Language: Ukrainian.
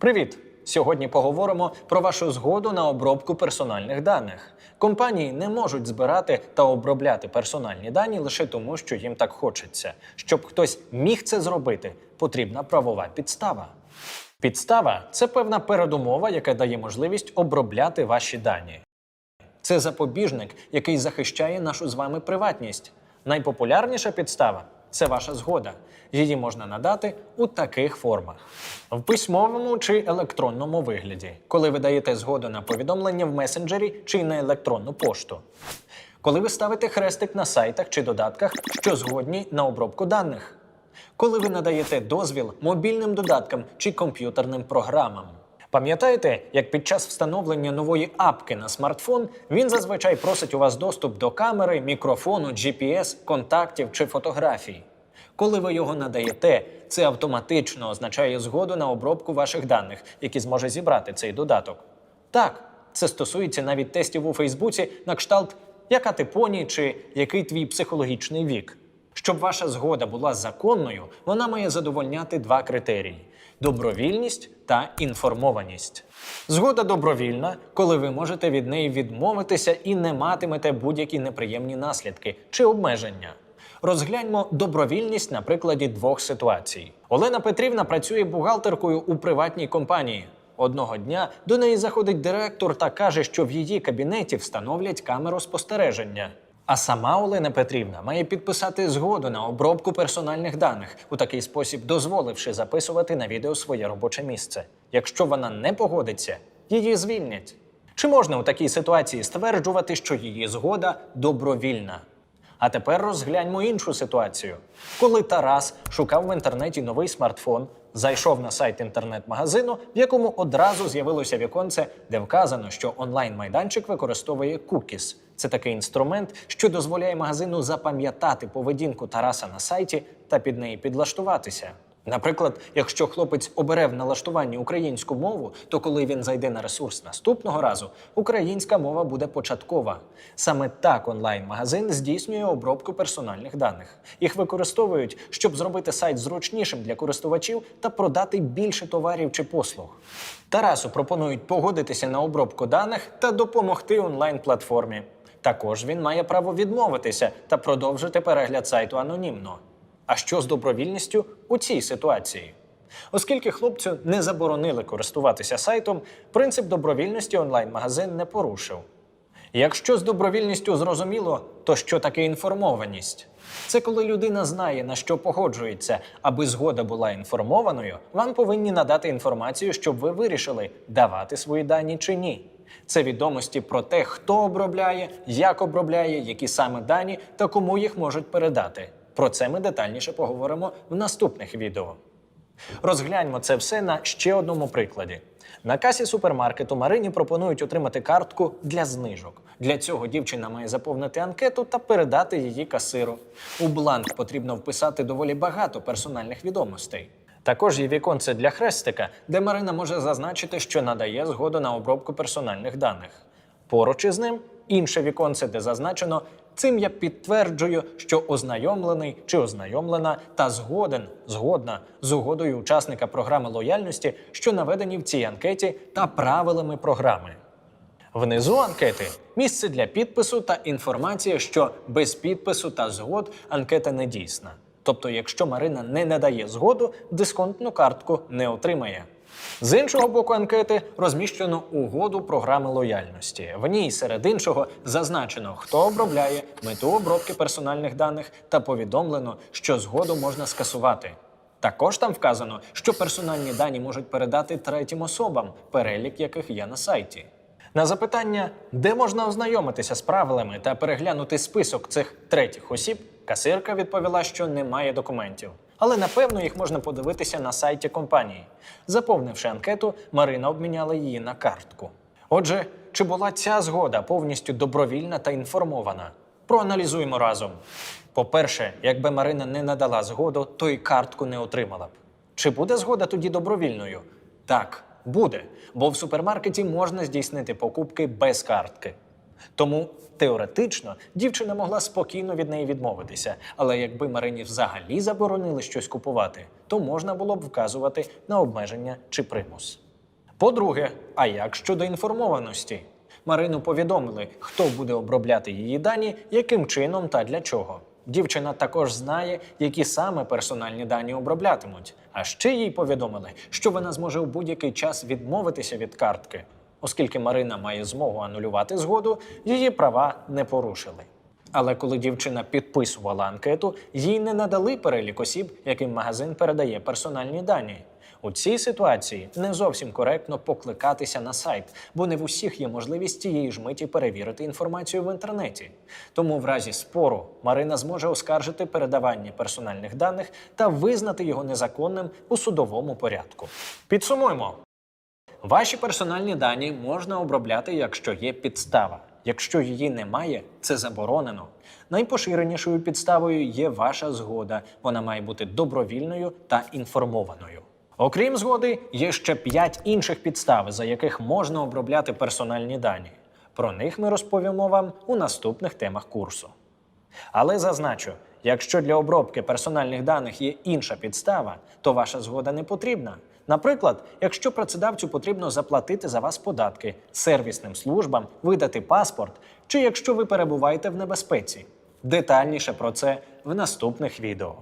Привіт! Сьогодні поговоримо про вашу згоду на обробку персональних даних. Компанії не можуть збирати та обробляти персональні дані лише тому, що їм так хочеться. Щоб хтось міг це зробити, потрібна правова підстава. Підстава це певна передумова, яка дає можливість обробляти ваші дані. Це запобіжник, який захищає нашу з вами приватність. Найпопулярніша підстава це ваша згода. Її можна надати у таких формах: в письмовому чи електронному вигляді, коли ви даєте згоду на повідомлення в месенджері чи на електронну пошту. Коли ви ставите хрестик на сайтах чи додатках, що згодні на обробку даних. Коли ви надаєте дозвіл мобільним додаткам чи комп'ютерним програмам. Пам'ятаєте, як під час встановлення нової апки на смартфон він зазвичай просить у вас доступ до камери, мікрофону, GPS, контактів чи фотографій. Коли ви його надаєте, це автоматично означає згоду на обробку ваших даних, які зможе зібрати цей додаток. Так, це стосується навіть тестів у Фейсбуці на кшталт яка ти поні чи який твій психологічний вік. Щоб ваша згода була законною, вона має задовольняти два критерії: добровільність та інформованість. Згода добровільна, коли ви можете від неї відмовитися і не матимете будь-які неприємні наслідки чи обмеження. Розгляньмо добровільність на прикладі двох ситуацій. Олена Петрівна працює бухгалтеркою у приватній компанії. Одного дня до неї заходить директор та каже, що в її кабінеті встановлять камеру спостереження. А сама Олена Петрівна має підписати згоду на обробку персональних даних, у такий спосіб дозволивши записувати на відео своє робоче місце. Якщо вона не погодиться, її звільнять. Чи можна у такій ситуації стверджувати, що її згода добровільна? А тепер розгляньмо іншу ситуацію. Коли Тарас шукав в інтернеті новий смартфон, зайшов на сайт інтернет-магазину, в якому одразу з'явилося віконце, де вказано, що онлайн-майданчик використовує кукіс. Це такий інструмент, що дозволяє магазину запам'ятати поведінку Тараса на сайті та під неї підлаштуватися. Наприклад, якщо хлопець обере в налаштуванні українську мову, то коли він зайде на ресурс наступного разу, українська мова буде початкова. Саме так онлайн-магазин здійснює обробку персональних даних. Їх використовують, щоб зробити сайт зручнішим для користувачів та продати більше товарів чи послуг. Тарасу пропонують погодитися на обробку даних та допомогти онлайн-платформі. Також він має право відмовитися та продовжити перегляд сайту анонімно. А що з добровільністю у цій ситуації? Оскільки хлопцю не заборонили користуватися сайтом, принцип добровільності онлайн-магазин не порушив. Якщо з добровільністю зрозуміло, то що таке інформованість? Це коли людина знає, на що погоджується, аби згода була інформованою, вам повинні надати інформацію, щоб ви вирішили, давати свої дані чи ні. Це відомості про те, хто обробляє, як обробляє, які саме дані та кому їх можуть передати. Про це ми детальніше поговоримо в наступних відео. Розгляньмо це все на ще одному прикладі. На касі супермаркету Марині пропонують отримати картку для знижок. Для цього дівчина має заповнити анкету та передати її касиру. У бланк потрібно вписати доволі багато персональних відомостей. Також є віконце для хрестика, де Марина може зазначити, що надає згоду на обробку персональних даних. Поруч із ним інше віконце, де зазначено Цим я підтверджую, що ознайомлений чи ознайомлена та згоден, згодна з угодою учасника програми лояльності, що наведені в цій анкеті, та правилами програми. Внизу анкети місце для підпису та інформація, що без підпису та згод анкета не дійсна. Тобто, якщо Марина не надає згоду, дисконтну картку не отримає. З іншого боку анкети розміщено угоду програми лояльності. В ній серед іншого зазначено, хто обробляє мету обробки персональних даних та повідомлено, що згоду можна скасувати. Також там вказано, що персональні дані можуть передати третім особам, перелік яких є на сайті. На запитання, де можна ознайомитися з правилами та переглянути список цих третіх осіб, касирка відповіла, що немає документів. Але напевно їх можна подивитися на сайті компанії. Заповнивши анкету, Марина обміняла її на картку. Отже, чи була ця згода повністю добровільна та інформована? Проаналізуємо разом. По-перше, якби Марина не надала згоду, то й картку не отримала б. Чи буде згода тоді добровільною? Так, буде, бо в супермаркеті можна здійснити покупки без картки. Тому теоретично дівчина могла спокійно від неї відмовитися. Але якби Марині взагалі заборонили щось купувати, то можна було б вказувати на обмеження чи примус. По-друге, а як щодо інформованості? Марину повідомили, хто буде обробляти її дані, яким чином та для чого. Дівчина також знає, які саме персональні дані оброблятимуть. А ще їй повідомили, що вона зможе у будь-який час відмовитися від картки. Оскільки Марина має змогу анулювати згоду, її права не порушили. Але коли дівчина підписувала анкету, їй не надали перелік осіб, яким магазин передає персональні дані. У цій ситуації не зовсім коректно покликатися на сайт, бо не в усіх є можливість тієї ж миті перевірити інформацію в інтернеті. Тому в разі спору Марина зможе оскаржити передавання персональних даних та визнати його незаконним у судовому порядку. Підсумуємо. Ваші персональні дані можна обробляти, якщо є підстава. Якщо її немає, це заборонено. Найпоширенішою підставою є ваша згода. Вона має бути добровільною та інформованою. Окрім згоди, є ще п'ять інших підстав, за яких можна обробляти персональні дані. Про них ми розповімо вам у наступних темах курсу. Але зазначу, якщо для обробки персональних даних є інша підстава, то ваша згода не потрібна. Наприклад, якщо працедавцю потрібно заплатити за вас податки, сервісним службам, видати паспорт, чи якщо ви перебуваєте в небезпеці. Детальніше про це в наступних відео.